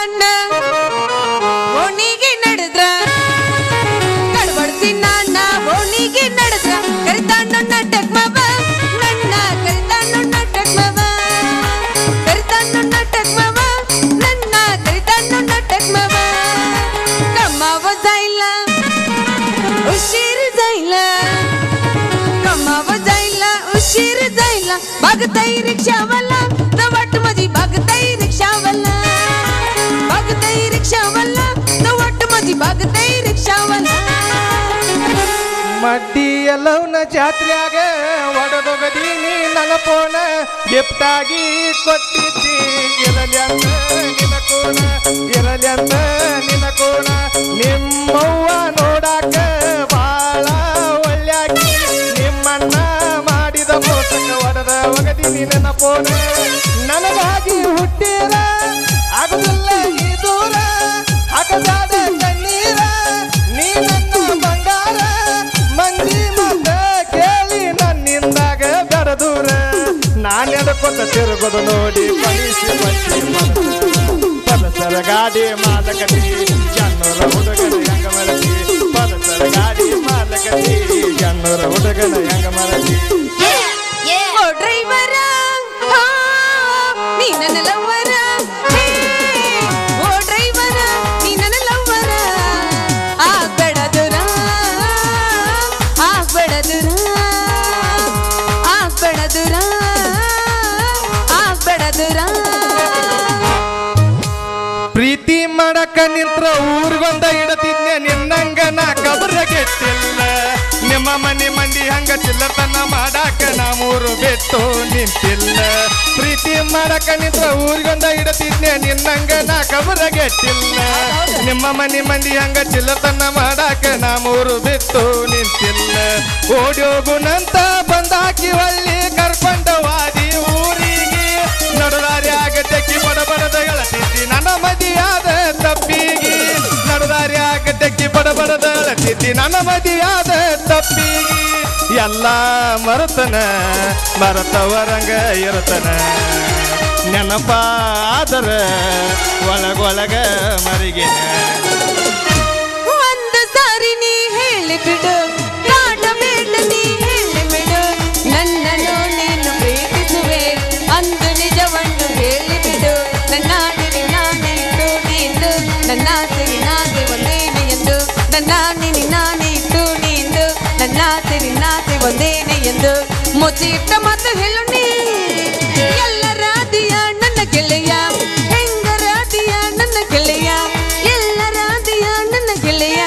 ಅಣ್ಣ ಓಣಿಗೆ ನಡೆದ್ರ ಕಳಬಡಿಸಿ ನಾನ ಓಣಿಗೆ ನಡೆದ್ರ ಕರಿತಾನಣ್ಣ ಟಕ್ಮವ ನನ್ನ ಕರಿತಾನಣ್ಣ ಟಕ್ಮವ ಕರಿತಾನಣ್ಣ ಟಕ್ಮವ ನನ್ನ ಕರಿತಾನಣ್ಣ ಟಕ್ಮವ ಕಮ್ಮವ ಜಾಯಿಲ್ಲ ಉಸಿರು ಜಾಯಿಲ್ಲ ಕಮ್ಮವ ಜಾಯಿಲ್ಲ ಉಸಿರು ಜಾಯಿಲ್ಲ ಬಾಗತಾಯಿ ರಿಕ್ಷಾವಲ್ಲ ತವಟ್ಟು ಮದಿ ಬಾಗತಾಯಿ ರಿಕ್ಷಾವಲ್ಲ ಬಾಗತೈ ರಿಕ್ಷಾವಲ್ಲ ಒಟ್ಟು ಮದಿ ಬಾಗತೈ ರಿಕ್ಷಾವಲ್ಲ. ಮಡ್ಡಿ ಎಲ್ಲವನ್ನ ಜಾತ್ರೆಯಾಗ ನನ್ನ ಪೋಣ ಗಿಫ್ಟಾಗಿ ಕೊಟ್ಟಿದ್ದಿ. ಇರಲ್ಯಾಂತ ನಿನ್ನ ಕೋಣ ಇರಲ್ಯಾಂತ ನಿನ್ನ ಕೋಣ ನಿಮ್ಮವ್ವ ನೋಡಾಕ ಬಾಳ ನಿಮ್ಮನ್ನ ಮಾಡಿದ ಒಡದ ಒಗದಿ ನನ್ನ ಪೋಣ ನನಗಾಗಿ ಹುಟ್ಟಿರ ಆಗುದಿಲ್ಲ ಈ ನೀ ನನ್ನ ಬಂಗಾರ, ಮಂದಿ ಮತ ಕೇಳಿ ನನ್ನಿಂದಾಗ ತಿರುಗೋದು ನೋಡಿ ಕಳಿಸಿ ಪದಸರ ಗಾಡಿ ಮಾಲಕತಿ ಜನ್ನೂರ ಹುಡುಗನ ಹೆಂಗ ಮರತಿ ಪದಸರ ಗಾಡಿ ಮಾಲಕತಿ ಜನ್ನೂರ ಹುಡುಗನ ಹೆಂಗ ಮರತಿ ನಿಂತ್ರ ಊರಿಗೊಂದ ಇಡತಿದ್ನೆ, ನಿನ್ನಂಗ ನಾ ಕಬರ ಗೆಟ್ಟಿಲ್ಲ ನಿಮ್ಮ ಮನೆ ಮಂದಿ ಹಂಗ ಚಿಲ್ಲತನ ಮಾಡಾಕ ನಾ ಮೂರು ಬಿಟ್ಟು ನಿಂತಿಲ್ಲ. ಪ್ರೀತಿ ಮಾಡಕ ನಿಂತ್ರ ಊರಿಗೊಂದ ಇಡತಿದ್ನೆ, ನಿನ್ನಂಗ ನಾ ಕಬರ ಗೆಟ್ಟಿಲ್ಲ ನಿಮ್ಮ ಮನೆ ಮಂದಿ ಹಂಗ ಚಿಲ್ಲತನ ಮಾಡಾಕ ನಾ ಮೂರು ಬಿಟ್ಟು ನಿಂತಿಲ್ಲ. ಓಡಿ ಹೋಗುನಂತ ಬಂದಾಕಿ ಒಳ್ಳಿ ಕರ್ಕೊಂಡವಾದಿ ಊರಿಗೆ. ನಡುದಾರ್ಯಾಗ ಬಡದ ಗಳತಿದ್ದಿ ನನ್ನ ಮದಿಯಾದ ತಪ್ಪಿ. ಎಲ್ಲ ಮರತನ ಮರತವರಂಗ ಇರುತ್ತನ ನೆನಪಾದರ ಒಳಗೊಳಗ ಮರಿಗಿನ. ಸಿರಿ ನಾಗೆ ಒಂದೇನೆ ಎಂದು ಮುಚ್ಚಿಟ್ಟ ಮಾತು ಹೇಳು ನೀ. ಎಲ್ಲ ರಾಧಿಯ ನನ್ನ ಗೆಳೆಯ, ಹೆಂಗ ರಾಧಿಯ ನನ್ನ ಗೆಳೆಯ. ಎಲ್ಲ ರಾಧಿಯ ನನ್ನ ಗೆಳೆಯ,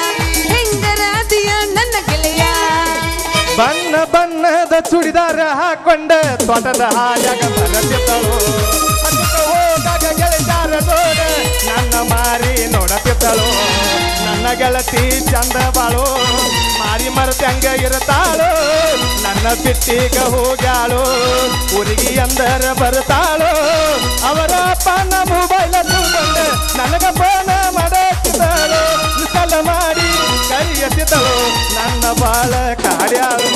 ಹೆಂಗ ರಾಧಿಯ ನನ್ನ ಗೆಳೆಯ. ಬಣ್ಣ ಬಣ್ಣದ ಚುಡಿದಾರ ಹಾಕೊಂಡ ತೋಟದ ಹಾಯಾಗ ಬರತಿದ್ದಳು ಹೋದಾಗ ಗೆಳತಾರ ನೋಡ, ನನ್ನ ಮಾರಿ ನೋಡತಿದ್ದಳು ಗೆಳತಿ ಚಂದ ಬಾಳು ಮಾರಿ ಮರದಂಗ ಇರತಾಳು ನನ್ನ ಬಿಟ್ಟಿಗ ಹೋಗ್ಯಾಳು, ಊರಿಗೆ ಅಂದರ ಬರ್ತಾಳು ಅವರ ಅಪ್ಪನ ಮೊಬೈಲ್ ತಗೊಂಡ ನನಗ ಫೋನ ಮಾಡತ್ತಿದ್ದಳು. ಸಲ ಮಾಡಿ ಕೈಯತ್ತಿದ್ದಳು ನನ್ನ ಬಾಳ ಕಾಡ್ಯಾಳು.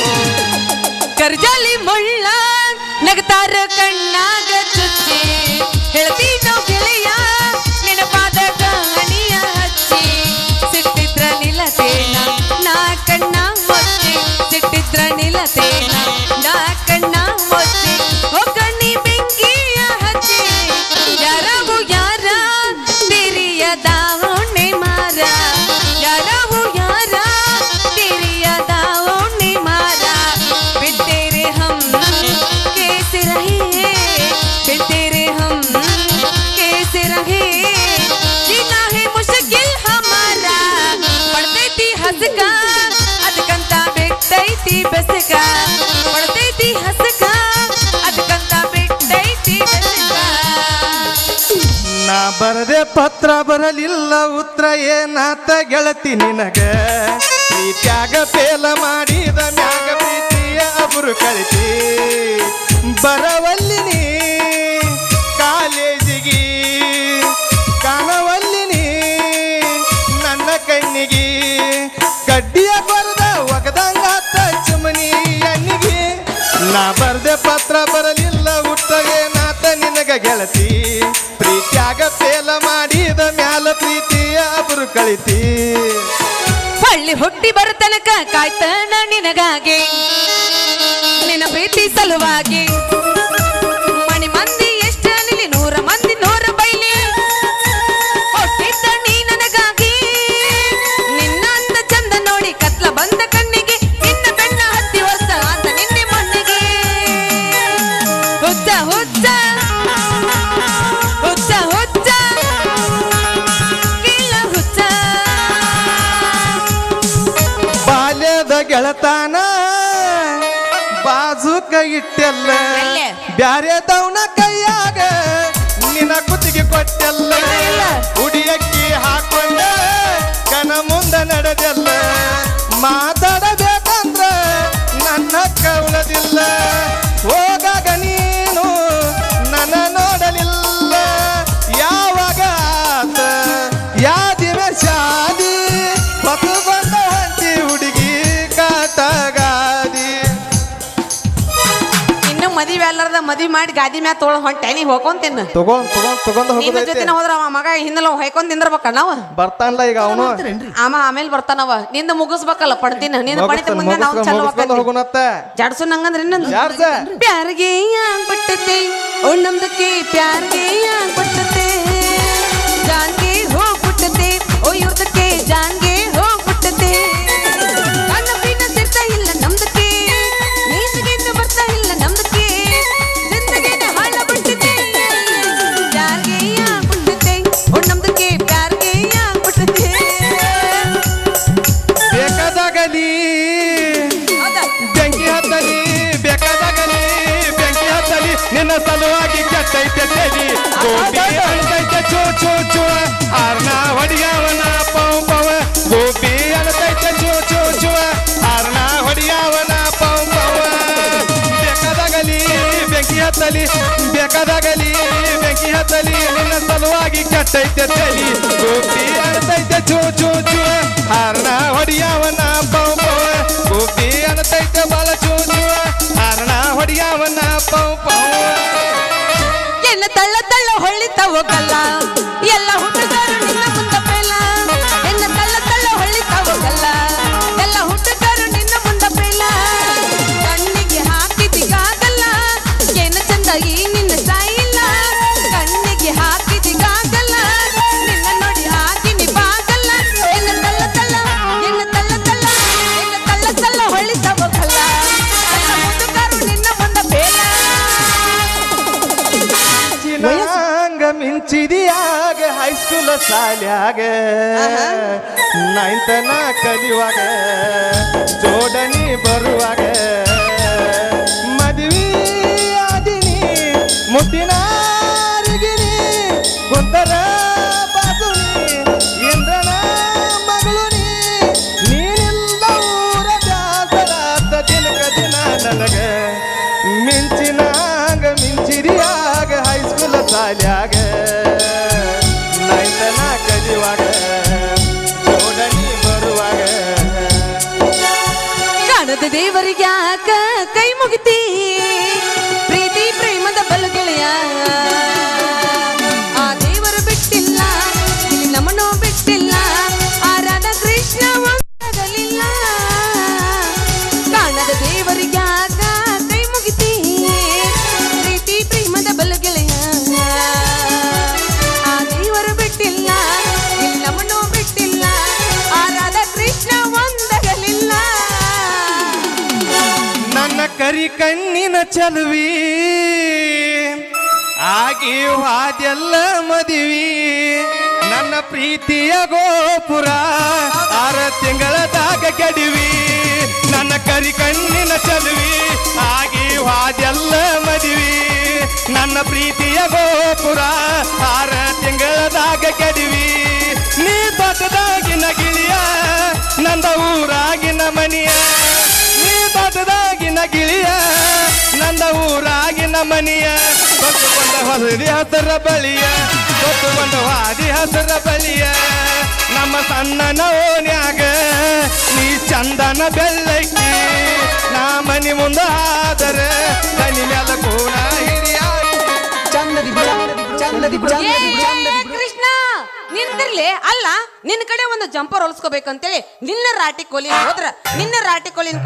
ಕರ್ಜಾಲಿ ಮುಳ್ಳ ಬಿಟ್ಟೈತಿ ಬೆಸಕ ಪಡ್ತೈತಿ ಹಸಕ ಅದಕ್ಕಂತ ಬಿಟ್ಟೈತಿ ಬೆಸಕ ನಾ ಬರದೆ ಪತ್ರ ಬರಲಿಲ್ಲ ಉತ್ತರ ಏನಾತ ಗೆಳತಿ ನಿನಗ. ಪ್ರೀತ್ಯಾಗ ಫೇಲ ಮಾಡಿದ ಮ್ಯಾಗ ಪ್ರೀತಿಯ ಅಬುರು ಕಳಿತಿ. ಬರವಲ್ಲಿ ಬರ್ದೆ ಪತ್ರ ಬರಲಿಲ್ಲ ಹುಟ್ಟಗೆ ನಾತ ನಿನಗ ಗೆಳತಿ. ಪ್ರೀತಿಯಾಗ ಫೇಲ ಮಾಡಿದ ಮ್ಯಾಲ ಪ್ರೀತಿಯ ಕಳಿತಿ. ಹಳ್ಳಿ ಹುಟ್ಟಿ ಬರತನಕ ಕಾಯ್ತಾನ ನಿನಗಾಗಿ. ನಿನ್ನ ಪ್ರೀತಿ ಸಲುವಾಗಿ ಗೆಳತಾನ ಬಾಜುಕ ಇಟ್ಟೆಲ್ಲ. ಬ್ಯಾರೆ ದೌನ ಕೈಯಾಗ ನಿನ್ನ ಕುತ್ತಿಗೆ ಕೊಟ್ಟೆಲ್ಲ. ಹುಡಿಯಕ್ಕಿ ಉಡಿಯಕ್ಕಿ ಹಾಕೊಂಡ ಕನ ಮುಂದ ನಡೆದೆಲ್ಲ. ಮಾತಾಡಬೇಕಂದ್ರ ನನ್ನ ಕವಲದಿಲ್ಲ ಮದುವೆ ಮಾಡಿ ಗಾದಿ ಮ್ಯಾಲ ತೊಳ ಹೊಂಟೆ. ನೀ ಹೋಗ್ಕೊಂತಿನ್ನ ತಗೊಂಡ್ ತಗೊಂಡ್ ತಗೊಂಡ್ ನಿನ್ನ ಹೋಗೋದೈತೆ ಜೊತೆ ಹೋದ್ರ ಅವ ಮಗ ಹಿಂದಲ ಹೊಯ್ಕೊಂಡ್ ನಿಂದ್ರಬೇಕ ನಾವ? ಬರ್ತಾನಲ್ಲ ಈಗ ಅವನು. ಆಮ ಆಮೇಲೆ ಬರ್ತಾನವ ನಿಂದ ಮುಗಿಸ್ಬೇಕಲ್ಲ ಪಡ್ತೀನ? ನಿಂದ ಪಡಿತ ಮುಂದೆ ನಾವು ಚಲೋ ಮುಗಿಸ್ಕೊಂಡು ಹೋಗುನತ್ತ. ಜಡ್ಸು ನಂಗಂದ್ರ ಇನ್ನೊಂದು. ಜಾಡ್ಸ. ಪ್ಯಾರ್ಗೆ ಆಗ್ಬಿಟ್ಟತೆ ಓ ನಮ್ದಕ್ಕೆ ಪ್ಯಾರ್ಗೆ ಆಗ್ಬಿಟ್ಟತೆ ಜಾನ್ಗೆ ಹೋಗ್ಬಿಟ್ಟತೆ ಓ ಇವ್ರದಕ್ಕೆ ಜಾನ್ಗೆ ಹತ್ತಲಿ ಬೇಕಾದಾಗಲಿ ಬೆಂಕಿ ಹತ್ತಲಿ ನಿನ್ನ ಸಲುವಾಗಿ ಕೆಟ್ಟೈತೆ ತಲಿ. ಗೋಪಿ ಅಳ್ತೈತೆ ಚೋ ಚೂ ಚೂ ಚಿನಾಂಗ ಚಿದಿಯಾಗ ಹೈಸ್ಕೂಲ ಶಾಲ್ಯಾಗ ನೈನ್ತ್ ನಾ ಕಲಿಯುವಾಗ ಜೋಡಣಿ ಬರುವಾಗ ಮದುವೆ ಆದಿನಿ ಮುದ್ದಿನ ದೇವರಿಗೆ ಯಾಕ ಕೈ ಮುಗಿತಿ? ಚಲುವಿ. ಆಗಿ ಹಾದೆಲ್ಲ ಮದುವಿ. ನನ್ನ ಪ್ರೀತಿಯ ಗೋಪುರ, ಆರ ತಿಂಗಳದಾಗ ಕೆಡವಿ. ನನ್ನ ಕರಿ ಕಣ್ಣಿನ ಚಲುವಿ ಆಗಿ ಹಾದೆಲ್ಲ ಮದುವಿ. ನನ್ನ ಪ್ರೀತಿಯ ಗೋಪುರ, ಆರ ತಿಂಗಳದಾಗ ಕೆಡವಿ. ನೀ ದೊಡ್ಡದಾಗಿನ ಗಿಳಿಯ, ನಂದ ಊರಾಗಿನ ಮನೆಯ. ನೀ ದೊಡ್ಡದಾಗಿನ ಗಿಳಿಯ ನಂದ ಊರಾಗಿನ ಮನಿಯ ಬಂದ ಹೊಸದಿ ಹಸರ ಬಳಿಯ. ಕೊಟ್ಟುಕೊಂಡ ವಾದಿ ಹಸರ ಬಳಿಯ. ನಮ್ಮ ಸಣ್ಣನ ಓನ್ಯಾಗ ನೀ ಚಂದನ ಬೆಲ್ಲಕ್ಕಿ ನಾ ಮನಿ ಮುಂದ ಆದರೆ ಮನಿ ಮೇಲೆ ಕೋಣ ಚಂದದಿ ಚಂದದಿ ಕೃಷ್ಣ ನಿಂತಿರ್ಲಿ ಅಲ್ಲ ನಿನ್ನ ಕಡೆ ಒಂದು ಜಂಪರ್ ಹೊಲ್ಸ್ಕೋಬೇಕಂತೇಳಿ ನಿನ್ನ ರಾಟಿ ಕೋಲಿ ಹೋದ್ರ ನಿನ್ನ ರಾಟಿ ಕೋಲಿನ